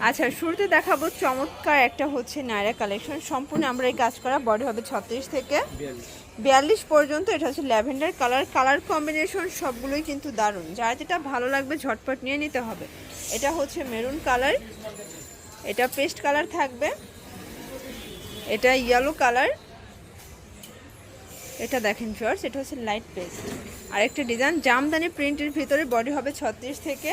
আচ্ছা শুরুতে দেখাবো চমৎকার একটা হচ্ছে নায়রা কালেকশন। সম্পূর্ণ আমরা এই কাজ করা বডি হবে ছত্রিশ থেকে বিয়াল্লিশ। পর্যন্ত। এটা হচ্ছে ল্যাভেন্ডার কালার। কালার কম্বিনেশন সবগুলোই কিন্তু দারুণ। যার যেটা ভালো লাগবে ঝটপট নিয়ে নিতে হবে। এটা হচ্ছে মেরুন কালার এটা পেস্ট কালার থাকবে। এটা ইয়েলো কালার এটা দেখেন শর্টস এটা হচ্ছে লাইট পেস্ট আরেকটা ডিজাইন জামদানি প্রিন্টের ভিতরে বডি হবে ছত্রিশ থেকে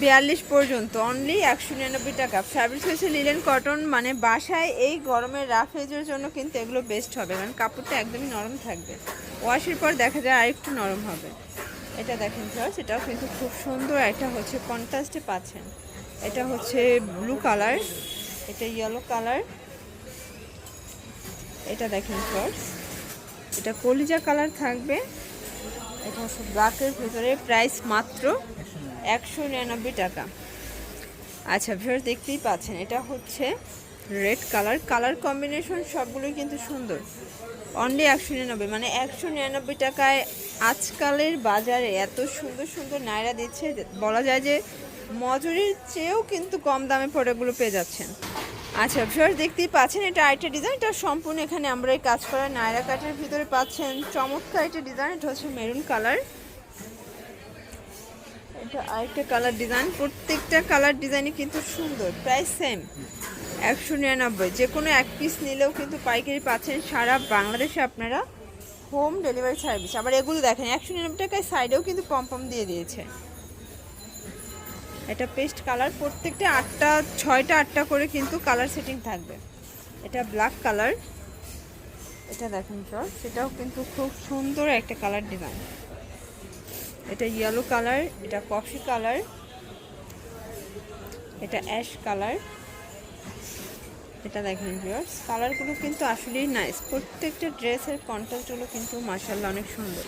বিয়াল্লিশ পর্যন্ত অনলি একশো নিরানব্বই টাকা। ফ্যাব্রিক হচ্ছে লিলেন কটন মানে বাসায় এই গরমের রাফেজের জন্য কিন্তু এগুলো বেস্ট হবে, কারণ কাপড়টা একদমই নরম থাকবে। ওয়াশের পর দেখা যায় আরেকটু নরম হবে। এটা দেখেন ফ্লার্স এটাও কিন্তু খুব সুন্দর একটা হচ্ছে কন্ট্রাস্টে পাচ্ছেন। এটা হচ্ছে ব্লু কালার এটা ইয়েলো কালার এটা দেখেন ফ্লার্স এটা কলিজা কালার থাকবে। এটা হচ্ছে ব্ল্যাকের ভিতরে প্রাইস মাত্র একশো নিরানব্বই টাকা। আচ্ছা ভিউর দেখতেই পাচ্ছেন, এটা হচ্ছে রেড কালার কালার কম্বিনেশন সবগুলোই কিন্তু সুন্দর। অনলি একশো নিরানব্বই মানে একশো নিরানব্বই টাকায় আজকালের বাজারে এত সুন্দর সুন্দর নায়রা দিচ্ছে বলা যায় যে মজুরির চেয়েও কিন্তু কম দামে প্রোডাক্টগুলো পেয়ে যাচ্ছেন। আচ্ছা ভিউয়ার দেখতেই পাচ্ছেন, এটা আরেকটা ডিজাইন এটা সম্পূর্ণ এখানে আমরা এই কাজ করা নায়রা কাটের ভিতরে পাচ্ছেন। চমৎকার একটা ডিজাইন এটা হচ্ছে মেরুন কালার এটা আরেকটা কালার ডিজাইন প্রত্যেকটা কালার ডিজাইনই কিন্তু সুন্দর প্রাইস সেম একশো নিরানব্বই। যে কোনো এক পিস নিলেও কিন্তু পাইকারি পাচ্ছেন সারা বাংলাদেশে আপনারা হোম ডেলিভারি সার্ভিস আবার এগুলো দেখেন, একশো নিরানব্বই টাকায় সাইডেও কিন্তু পম্পম দিয়ে দিয়েছে। এটা পেস্ট কালার প্রত্যেকটা আটটা, ছয়টা, আটটা করে কিন্তু কালার সেটিং থাকবে। এটা ব্ল্যাক কালার এটা দেখেন স্যার সেটাও কিন্তু খুব সুন্দর একটা কালার ডিজাইন এটা ইয়েলো কালার এটা কফি কালার এটা অ্যাশ কালার এটা দেখেন ভিউয়ার্স কালারগুলো কিন্তু আসলেই নাইস প্রত্যেকটা ড্রেসের কন্ট্রাস্টগুলো কিন্তু মার্শাল্লাহ অনেক সুন্দর।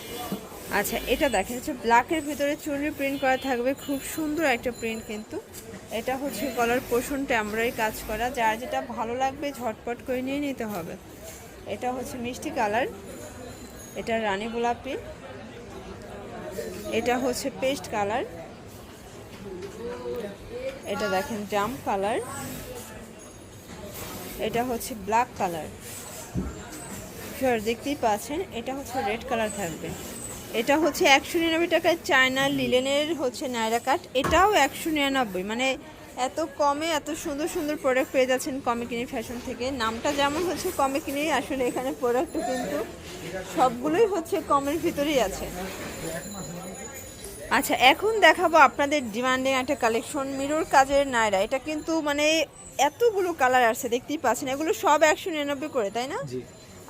আচ্ছা এটা দেখেন, হচ্ছে ব্ল্যাকের ভিতরে চুনরি প্রিন্ট করা থাকবে, খুব সুন্দর একটা প্রিন্ট কিন্তু। এটা হচ্ছে গলার পোষণটা আমরাই কাজ করা, যার যেটা ভালো লাগবে ঝটপট করে নিয়ে নিতে হবে। এটা হচ্ছে মিষ্টি কালার এটা রানী গোলাপি। এটা হচ্ছে পেস্ট কালার। এটা দেখেন, জাম কালার। এটা হচ্ছে ব্ল্যাক কালার। শিওর দেখতেই পাচ্ছেন, এটা হচ্ছে রেড কালার থাকবে। এটা হচ্ছে একশো নিরানব্বই টাকায় চায়না লিলেনের হচ্ছে নায়রা কাট এটাও একশো নিরানব্বই মানে এত কমে এত সুন্দর সুন্দর প্রোডাক্ট পেয়ে যাচ্ছেন কমে কিনি ফ্যাশন থেকে। নামটা যেমন হচ্ছে কমে কিনি আসলে এখানে প্রোডাক্টও কিন্তু সবগুলোই হচ্ছে কমের ভিতরেই আছে। আচ্ছা এখন দেখাবো আপনাদের ডিমান্ডিং একটা কালেকশন মিরর কাজের নায়রা। এটা কিন্তু মানে এতগুলো কালার আছে দেখতেই পাচ্ছেন। এগুলো সব একশো নিরানব্বই করে তাই না?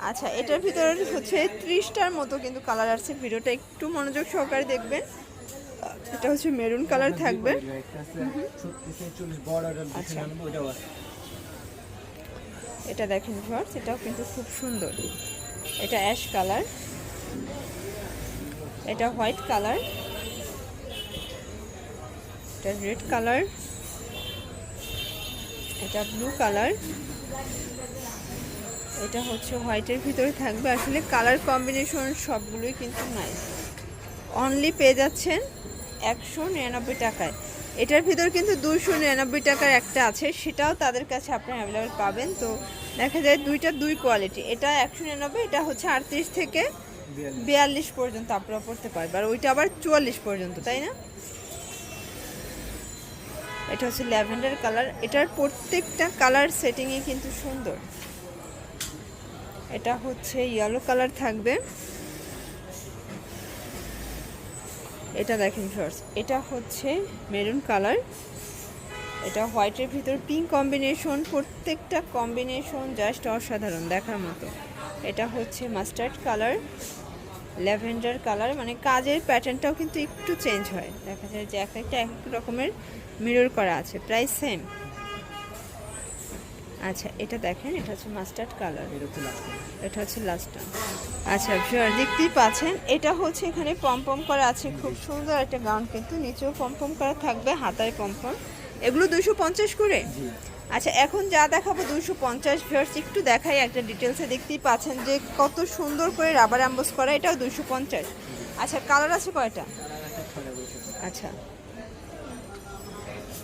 আচ্ছা এটার ভিতরে হচ্ছে ত্রিশটার মতো কিন্তু কালার আছে ভিডিওটা একটু মনোযোগ সহকারে দেখবেন। এটা হচ্ছে মেরুন কালার থাকবে। আচ্ছা। এটা দেখেন ভিউয়ার্স এটাও কিন্তু খুব সুন্দর। এটা অ্যাশ কালার। এটা হোয়াইট কালার। এটা রেড কালার। এটা ব্লু কালার। এটা হচ্ছে হোয়াইটের ভিতরে থাকবে। আসলে কালার কম্বিনেশন সবগুলোই কিন্তু নাই। অনলি পেয়ে যাচ্ছেন একশো নিরানব্বই টাকায়। এটার ভিতর কিন্তু দুশো নিরানব্বই টাকার একটা আছে সেটাও তাদের কাছে আপনারা অ্যাভেলেবেল পাবেন। তো দেখা যায় দুইটা দুই কোয়ালিটি এটা একশো নিরানব্বই এটা হচ্ছে আটত্রিশ থেকে বিয়াল্লিশ। পর্যন্ত আপনারা পড়তে পারবেন আর ওইটা আবার চুয়াল্লিশ পর্যন্ত তাই না? এটা হচ্ছে ল্যাভেন্ডার কালার এটার প্রত্যেকটা কালার সেটিংই কিন্তু সুন্দর। এটা হচ্ছে ইয়েলো কালার থাকবে। এটা দেখেন শর্টস এটা হচ্ছে মেরুন কালার এটা হোয়াইটের ভিতর পিঙ্ক কম্বিনেশন প্রত্যেকটা কম্বিনেশন জাস্ট অসাধারণ দেখার মতো। এটা হচ্ছে মাস্টার্ড কালার ল্যাভেন্ডার কালার মানে কাজের প্যাটার্নটাও কিন্তু একটু চেঞ্জ হয়। দেখা যায় যে এক একটা এক এক রকমের মিরর করা আছে, প্রায় সেম আচ্ছা এটা দেখেন এটা হচ্ছে মাস্টার্ড কালার এটা হচ্ছে লাস্টটা আচ্ছা ভিউয়ার দেখতেই পাচ্ছেন এটা হচ্ছে এখানে পমপম করা আছে খুব সুন্দর একটা গাউন কিন্তু নিচেও পমপম করা থাকবে হাতায় পমপম এগুলো দুশো পঞ্চাশ করে? আচ্ছা এখন যা দেখাবো দুশো পঞ্চাশ ভিউয়ার্স একটু দেখাই একটা ডিটেলসে দেখতেই পাচ্ছেন যে কত সুন্দর করে রাবার অ্যাম্বোস করা এটাও দুশো পঞ্চাশ। আচ্ছা কালার আছে কয়টা? আচ্ছা।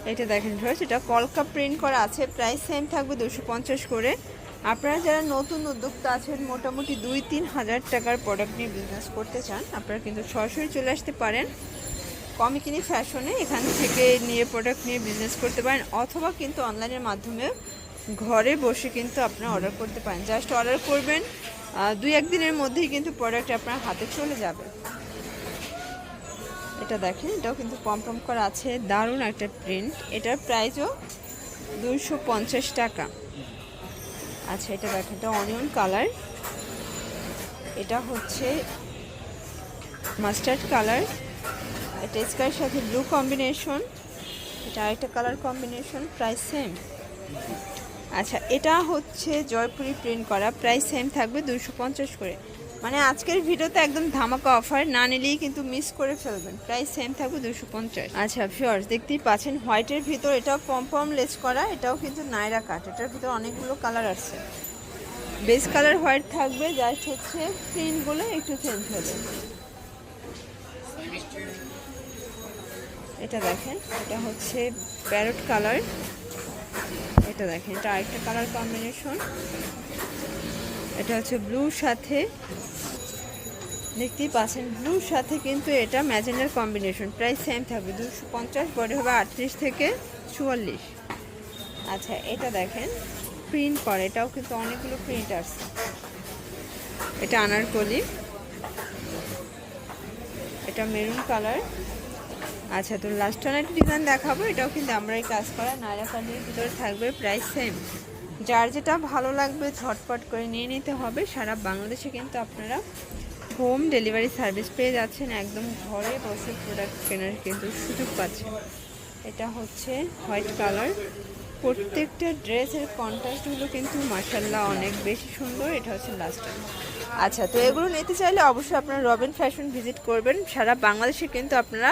এটা দেখেন ভিউয়ার্স, এটা কলকা প্রিন্ট করা আছে। প্রাইস সেম থাকবে দুশো পঞ্চাশ করে। আপনারা যারা নতুন উদ্যোক্তা আছেন, মোটামুটি দুই তিন হাজার টাকার প্রোডাক্ট নিয়ে বিজনেস করতে চান, আপনারা কিন্তু সরাসরি চলে আসতে পারেন। কমে কিনি ফ্যাশনে এখান থেকে নিয়ে প্রোডাক্ট নিয়ে বিজনেস করতে পারেন, অথবা কিন্তু অনলাইনের মাধ্যমে ঘরে বসে কিন্তু আপনারা অর্ডার করতে পারেন। জাস্ট অর্ডার করবেন দুই একদিনের মধ্যেই কিন্তু প্রোডাক্ট আপনার হাতে চলে যাবে। এটা দেখেন, এটাও কিন্তু পম পম করা আছে। দারুণ একটা প্রিন্ট এটার প্রাইসও পঞ্চাশ টাকা। আচ্ছা এটা দেখেন, এটা অনিয়ন কালার এটা হচ্ছে মাস্টার্ড কালার এটা স্কাইয়ের সাথে ব্লু কম্বিনেশন এটা আরেকটা কালার কম্বিনেশন প্রাইস সেম আচ্ছা এটা হচ্ছে জয়পুরি প্রিন্ট করা। প্রাইস সেম থাকবে দুশো করে। মানে আজকের ভিডিওতে একদম ধামাকা অফার না নিলেই কিন্তু মিস করে ফেলবেন। প্রাইস সেম থাকবে দুশো পঞ্চাশ। আচ্ছা ফিওর্স দেখতেই পাচ্ছেন হোয়াইটের ভিতর এটাও পম পম লেস করা, এটাও কিন্তু নাইরা কাট এটার ভিতর অনেকগুলো কালার আছে। বেস কালার হোয়াইট থাকবে জাস্ট হচ্ছে প্রিন্টগুলো একটু চেঞ্জ হবে এটা দেখেন, এটা হচ্ছে প্যারট কালার এটা দেখেন, এটা আরেকটা কালার কম্বিনেশন এটা হচ্ছে ব্লুর সাথে। দেখতেই পাচ্ছেন, ব্লুর সাথে কিন্তু এটা ম্যাজেন্ডার কম্বিনেশন। প্রাইস সেম থাকবে, দুশো পঞ্চাশ বডি হবে আটত্রিশ থেকে চুয়াল্লিশ। আচ্ছা এটা দেখেন প্রিন্ট করে। এটাও কিন্তু অনেকগুলো প্রিন্ট আসছে এটা আনারকলি। এটা মেরুন কালার আচ্ছা তো লাস্ট ডিজাইন দেখাবো। এটাও কিন্তু আমরাই কাজ করা নায়রা কালির ভিতরে থাকবে প্রাইস সেম যার যেটা ভালো লাগবে ঝটপট করে নিয়ে নিতে হবে। সারা বাংলাদেশে কিন্তু আপনারা হোম ডেলিভারি সার্ভিস পেয়ে যাচ্ছেন। একদম ঘরে বসে প্রোডাক্ট কেনার কিন্তু সুযোগ পাচ্ছেন। এটা হচ্ছে হোয়াইট কালার প্রত্যেকটা ড্রেসের কন্ট্রাস্টগুলো কিন্তু মার্শাল্লাহ অনেক বেশি সুন্দর। এটা হচ্ছে লাস্ট আচ্ছা তো এগুলো নিতে চাইলে অবশ্যই আপনারা রবিন ফ্যাশন ভিজিট করবেন। সারা বাংলাদেশে কিন্তু আপনারা